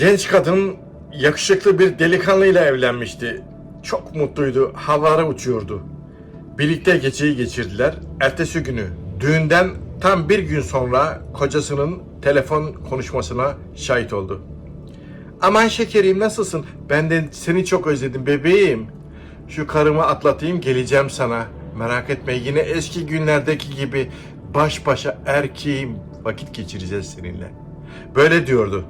Genç kadın yakışıklı bir delikanlıyla evlenmişti. Çok mutluydu, havalara uçuyordu. Birlikte geceyi geçirdiler. Ertesi günü düğünden tam bir gün sonra kocasının telefon konuşmasına şahit oldu. Aman şekerim nasılsın? Ben de seni çok özledim bebeğim. Şu karımı atlatayım geleceğim sana. Merak etme yine eski günlerdeki gibi baş başa erkeğim vakit geçireceğiz seninle. Böyle diyordu.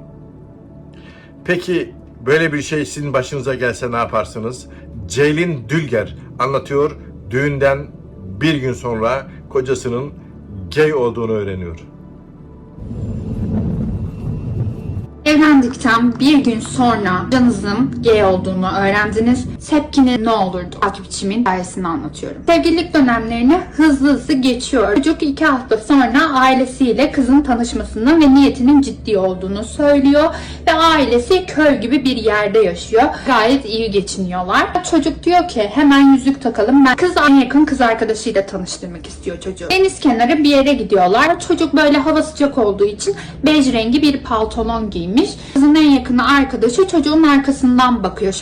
Peki böyle bir şey sizin başınıza gelse ne yaparsınız? Ceylin Dülger anlatıyor. Düğünden bir gün sonra kocasının gay olduğunu öğreniyor. Evlendikten bir gün sonra canınızın gay olduğunu öğrendiniz. Tepkiniz ne olurdu? Takipçimin hikayesini anlatıyorum. Sevgililik dönemlerini hızlı hızlı geçiyor. Çocuk iki hafta sonra ailesiyle kızın tanışmasını ve niyetinin ciddi olduğunu söylüyor. Ve ailesi köy gibi bir yerde yaşıyor. Gayet iyi geçiniyorlar. Çocuk diyor ki hemen yüzük takalım. Ben kız en yakın kız arkadaşıyla tanıştırmak istiyor çocuğu. Deniz kenarı bir yere gidiyorlar. Çocuk böyle hava sıcak olduğu için bej rengi bir pantolon giymiş. Kızın en yakın arkadaşı çocuğun arkasından bakıyor.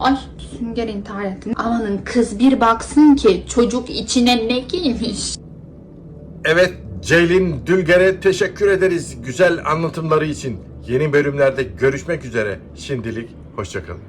Ay sünger intihar ettin. Amanın kız bir baksın ki çocuk içine ne giymiş. Evet, Ceylin Dülger'e teşekkür ederiz güzel anlatımları için. Yeni bölümlerde görüşmek üzere. Şimdilik hoşçakalın.